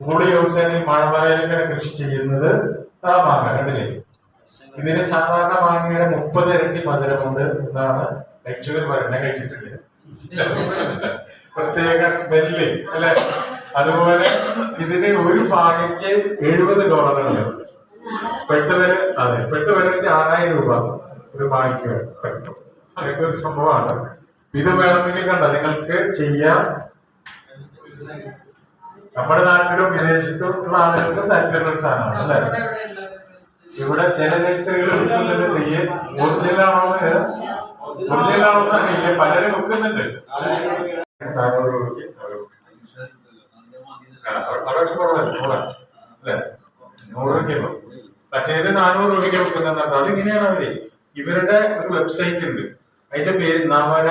കൂടി ദിവസേന മഴമറയിലൊക്കെ കൃഷി ചെയ്യുന്നത്. മാങ്ങ കണ്ടില്ലേ? ഇതിന് സാധാരണ മാങ്ങയുടെ മുപ്പത് ഇരട്ടി മധുരമുണ്ട് എന്നാണ് ആക്ച്വലി പറയുന്നത്. കഴിച്ചിട്ടില്ല. പ്രത്യേക സ്മെല്ല് അല്ലെ? അതുപോലെ ഇതിന് ഒരു മാങ്ങയ്ക്ക് എഴുപത് ഡോളറുണ്ട്. ഇപ്പോഴത്തെ അതെ ഇപ്പോഴത്തെ വെച്ച് ആറായിരം രൂപ ഒരു മാങ്ങയ്ക്ക് അതൊക്കെ ഒരു സംഭവമാണ്. ഇത് വേണമെങ്കിൽ കണ്ട? നിങ്ങൾക്ക് ചെയ്യാം. നമ്മുടെ നാട്ടിലും വിദേശത്തും ഉള്ള ആളുകൾക്ക് താല്പര്യമുള്ള ഒരു സാധനമാണ് അല്ലേ? ഇവിടെ ചില നഴ്സറികൾ വിൽക്കുന്നുണ്ട് നെയ്യ് ഒറിജിനൽ ആണോ ഒറിജിനൽ ആണോ എന്ന് അറിയില്ല. പലരും രൂപയ്ക്ക് മറ്റേത് നാനൂറ് രൂപയ്ക്ക് വെക്കുന്നുണ്ട് അതിങ്ങനെയാണ് അവർ. ഇവരുടെ ഒരു വെബ്സൈറ്റ് ഉണ്ട്. അതിന്റെ പേര് നവര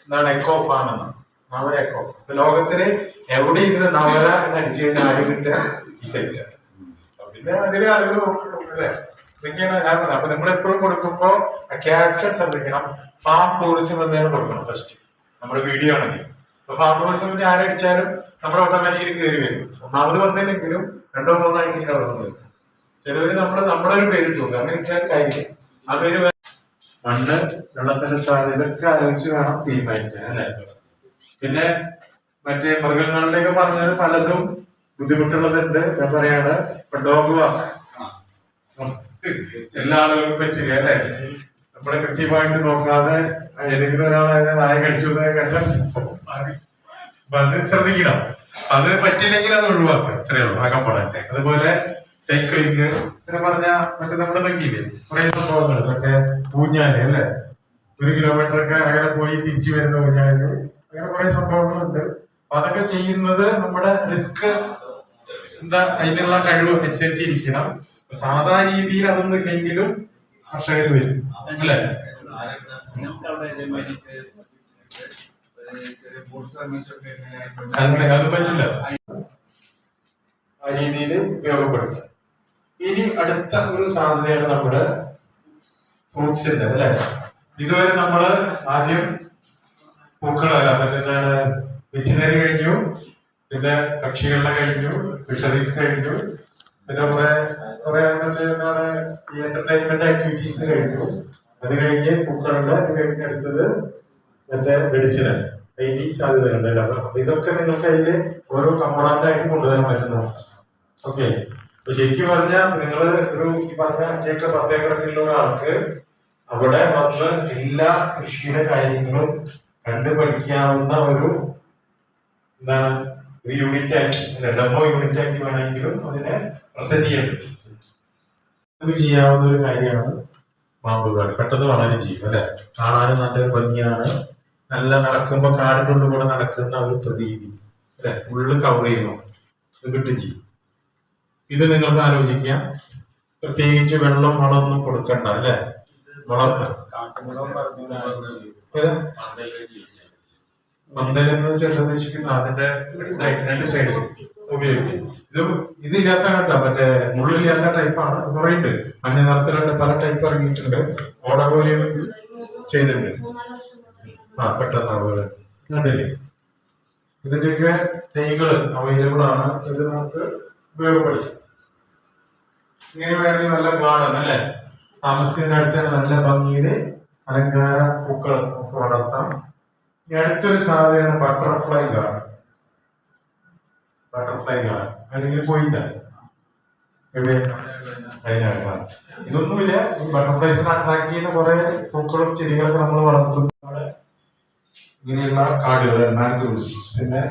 എന്നാണ് എക്കോ ഫാം എന്നാണ് നവര എക്കോ ഫാം ലോകത്തിൽ എവിടെ ഇരുന്ന് നവര എന്ന് അടിച്ചു കഴിഞ്ഞാൽ ആരും കിട്ടുക? ഈ സെറ്റാണ് പിന്നെ അതിലെ ആളുകൾ നോക്കില്ലേ ഇതൊക്കെയാണ് ഞാൻ പറഞ്ഞത്. അപ്പൊ നമ്മൾ എപ്പോഴും കൊടുക്കുമ്പോ ക്യാപ്ഷൻ ശ്രദ്ധിക്കണം. ഫാം ടൂറിസം എന്നതാണ് കൊടുക്കണം ഫസ്റ്റ് നമ്മുടെ വീഡിയോ ആണെങ്കിൽ. അപ്പൊ ഫാം ടൂറിസമിന്റെ ആരടിച്ചാലും നമ്മുടെ ഓട്ടോമാറ്റിക്കലി കയറി വരും. ഒന്നാമത് വന്നില്ലെങ്കിലും രണ്ടോ മൂന്നോ ആയിട്ട് വരും. ചിലവര് നമ്മൾ നമ്മുടെ ഒരു പേര് തോന്നും. അങ്ങനെ ഇട്ടാൽ കാര്യം. ആ പേര് മണ്ണ് വെള്ളത്തിന്റെ സാധ്യത ഇതൊക്കെ ആലോചിച്ച് വേണം തീരുമാനിക്കാൻ അല്ലെ? പിന്നെ മറ്റേ മൃഗങ്ങളുടെയൊക്കെ പറഞ്ഞത് പലതും ബുദ്ധിമുട്ടുള്ളതുണ്ട്. ഞാൻ പറയാണ് ഇപ്പൊ ഡോഗ് വാക്ക് എല്ലാ ആളുകൾക്കും പറ്റില്ല അല്ലെ? നമ്മളെ കൃത്യമായിട്ട് നോക്കാതെ ഏതെങ്കിലും ഒരാളെ നായ. അപ്പൊ അത് ശ്രദ്ധിക്കണം. അത് പറ്റില്ലെങ്കിൽ അത് ഒഴിവാക്കുക. ഇത്രയേ ഉള്ളൂ. അകപ്പെടാൻ അതുപോലെ സൈക്ലിങ് പിന്നെ പറഞ്ഞ മറ്റേ നമ്മുടെ നോക്കിയില്ലേ കുറെ സംഭവങ്ങൾ മറ്റേ ഊഞ്ഞാൽ അല്ലെ? ഒരു കിലോമീറ്റർ ഒക്കെ അങ്ങനെ പോയി തിരിച്ചു വരുന്ന ഊഞ്ഞാൽ അങ്ങനെ കുറെ സംഭവങ്ങളുണ്ട്. അപ്പൊ അതൊക്കെ ചെയ്യുന്നത് നമ്മുടെ റിസ്ക് എന്താ അതിനുള്ള കഴിവ് അനുസരിച്ചിരിക്കണം സാധാ രീതിയിൽ അതൊന്നും ഇല്ലെങ്കിലും കർഷകർ വരും. അല്ലെ? അത് പറ്റില്ല. ആ രീതിയിൽ ഉപയോഗപ്പെടുത്താം. ഇനി അടുത്ത ഒരു സാധ്യതയാണ് നമ്മുടെ ഫ്രൂട്ട്സിന്റെ അല്ലെ? ഇതുവരെ നമ്മൾ ആദ്യം പൂക്കളല്ല മറ്റെന്താണ് വെറ്റിനറി കഴിഞ്ഞു. പിന്നെ പക്ഷികളുടെ കഴിഞ്ഞു. ഫിഷറീസ് കഴിഞ്ഞു. പിന്നെ കുറെ കുറെ എന്താണ് ഈ എന്റർടൈൻമെന്റ് ആക്ടിവിറ്റീസ് കഴിഞ്ഞു. അത് കഴിഞ്ഞ് പൂക്കളുടെ അത് കഴിഞ്ഞ് അടുത്തത് മറ്റേ മെഡിസിന് അതിന്റെ സാധ്യതകളുണ്ട്. അപ്പൊ ഇതൊക്കെ നിങ്ങൾക്ക് അതിൽ ഓരോ കമ്പോണന്റ് ആയിട്ട് കൊണ്ടുവരാൻ പറ്റുന്നു. ഓക്കെ അപ്പൊ ശരിക്കും പറഞ്ഞാൽ നിങ്ങൾ ഒരു ഈ പറഞ്ഞ അഞ്ചേക്കർ പത്തേക്കറൊക്കെയുള്ള ആൾക്ക് അവിടെ വന്ന് എല്ലാ കൃഷിയുടെ കാര്യങ്ങളും കണ്ടു പഠിക്കാവുന്ന ഒരു എന്താണ് ഒരു യൂണിറ്റ് ആക്കി അല്ല ഡെമോ യൂണിറ്റ് ആക്കി വേണമെങ്കിലും അതിനെ പ്രസന്റ് ചെയ്യാൻ പറ്റും. ചെയ്യാവുന്ന ഒരു കാര്യമാണ് മാമ്പുകാട് പെട്ടെന്ന് വളരെ ചെയ്യും അല്ലെ? കാണാനും നല്ലൊരു ഭംഗിയാണ്. നല്ല നടക്കുമ്പോ കാടിനുള്ള കൂടെ നടക്കുന്ന ഒരു പ്രതീതി അല്ലെ? ഉള്ളു കവർ ചെയ്യുന്നു ഇത് കിട്ടും ചെയ്യും. ഇത് നിങ്ങൾക്ക് ആലോചിക്കാം. പ്രത്യേകിച്ച് വെള്ളം വളമൊന്നും കൊടുക്കണ്ട അല്ലെ? പന്തലെന്ന് വെച്ചാൽ ഉദ്ദേശിക്കുന്ന അതിന്റെ രണ്ട് സൈഡിൽ ഉപയോഗിക്കും. ഇത് ഇതില്ലാത്ത കണ്ട മറ്റേ മുള്ളില്ലാത്ത ടൈപ്പാണ് കുറയുണ്ട് മഞ്ഞ നിറത്തിലുണ്ട് പല ടൈപ്പ് ഇറങ്ങിയിട്ടുണ്ട്. ഓട പോലെയും ചെയ്തിട്ടുണ്ട്. ആ പെട്ടെന്ന് കണ്ടില്ലേ? ഇതിന്റെയൊക്കെ തൈകൾ അവൈലബിൾ ആണ്. ഇത് നമുക്ക് ഉപയോഗപ്പെടുത്തും. ഇങ്ങനെ വേണമെങ്കിൽ നല്ല ഗാർഡൻ അല്ലെ? താമസിക്കുന്നതിന് അടുത്ത് തന്നെ നല്ല ഭംഗിയിൽ അലങ്കാര പൂക്കൾ നമുക്ക് വളർത്താം. ഈ അടുത്തൊരു സാധ്യതയാണ് ബട്ടർഫ്ലൈ ഗാർഡൻ ബട്ടർഫ്ലൈ ഗാർഡൻ അല്ലെങ്കിൽ പോയിന്റ്. ഇതൊന്നുമില്ല. ഈ ബട്ടർഫ്ലൈസിനെ അട്രാക്ട് ചെയ്യുന്ന കുറെ പൂക്കളും ചെടികളൊക്കെ നമ്മൾ വളർത്തുന്നു ഇങ്ങനെയുള്ള കാടുകൾ മാംഗ്രൂവ്സ് പിന്നെ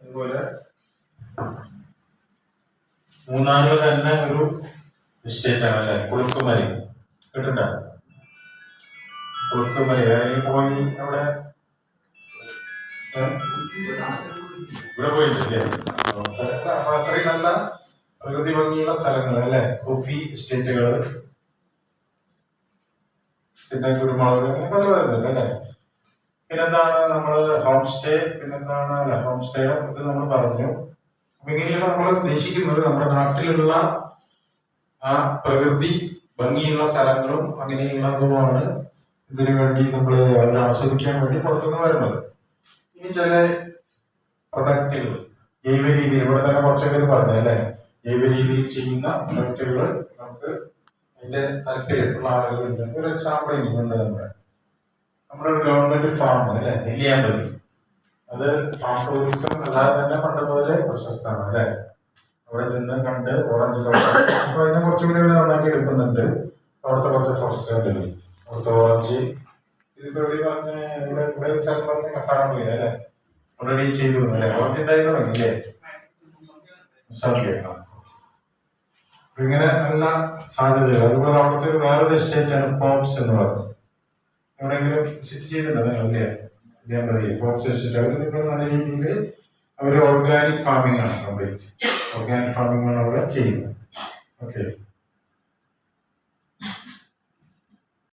അതുപോലെ മൂന്നാറിൽ തന്നെ ഒരു എസ്റ്റേറ്റ് ആണ് അല്ലെ? കുളുക്കുമലി കേട്ടിട്ടുണ്ടോ? കുളുക്കുമലി അല്ലെങ്കിൽ പോയി അവിടെ? ഇവിടെ പോയിട്ടില്ലേ? അത്രയും നല്ല പ്രകൃതി ഭംഗിയുള്ള സ്ഥലങ്ങൾ അല്ലെ? കോഫി എസ്റ്റേറ്റുകൾ പിന്നെ കുരുമുളക് അങ്ങനെ പല പലതുണ്ട് അല്ലെ? പിന്നെന്താണ് നമ്മൾ ഹോം സ്റ്റേ പിന്നെന്താണ് ഹോം സ്റ്റേ നമ്മൾ പറഞ്ഞു. അപ്പൊ ഇങ്ങനെയുള്ള നമ്മൾ ഉദ്ദേശിക്കുന്നത്. നമ്മുടെ നാട്ടിലുള്ള ആ പ്രകൃതി ഭംഗിയുള്ള സ്ഥലങ്ങളും അങ്ങനെയുള്ളതുമാണ് ഇതിനു വേണ്ടി നമ്മൾ ആസ്വദിക്കാൻ വേണ്ടി പുറത്തുനിന്ന് വരുന്നത്. ഇനി ചില പ്രൊഡക്റ്റുകൾ ജൈവ രീതിയിൽ ഇവിടെ തന്നെ കുറച്ചൊക്കെ പറഞ്ഞു അല്ലെ? ജൈവ രീതിയിൽ ചെയ്യുന്ന പ്രൊഡക്റ്റുകൾ നമുക്ക് അതിന്റെ താല്പര്യമുള്ള ആളുകളുണ്ട്. ഒരു എക്സാമ്പിൾ എനിക്കുണ്ട് നമ്മുടെ. നമ്മുടെ ഒരു ഗവൺമെന്റ് ഫാം അല്ലെ? നെല്ലിയാമ്പതി. അത് ടൂറിസം അല്ലാതെ തന്നെ പണ്ട് പോലെ പ്രശസ്തമാണ് അല്ലെ? അവിടെ ചെന്ന് കണ്ട് ഓറഞ്ച് അപ്പൊ അതിനെ കുറച്ചുകൂടി ഇവിടെ നന്നാക്കി എടുക്കുന്നുണ്ട്. അവിടുത്തെ കുറച്ച് പ്രൊഫസറുകൾ അവിടുത്തെ ഓറഞ്ച് ഇതിപ്പോ ഇവിടെ പറഞ്ഞ ഇവിടെ ഇവിടെ ഒരു സ്ഥലം പറഞ്ഞ കക്കാടം പോയില്ല അല്ലെ? ഓൾറെഡി ചെയ്തു അല്ലെ? ഓറഞ്ച് ഉണ്ടായി ഇങ്ങനെ നല്ല സാധ്യതകൾ. അതുപോലെ അവിടുത്തെ വേറൊരു എസ്റ്റേറ്റ് ആണ് പോപ്സ് എന്ന് പറയുന്നത്. എവിടെയെങ്കിലും വിസിറ്റ് ചെയ്തിട്ടുണ്ടോ ഇല്ലേ മതി പോപ്സ് എസ്റ്റേറ്റ് അവർ നിങ്ങൾ നല്ല രീതിയിൽ അവർ ഓർഗാനിക് ഫാമിംഗ് ആണ് കംപ്ലീറ്റ് ഓർഗാനിക് ഫാമിംഗ് ആണ് അവിടെ ചെയ്യുന്നത്. ഓക്കെ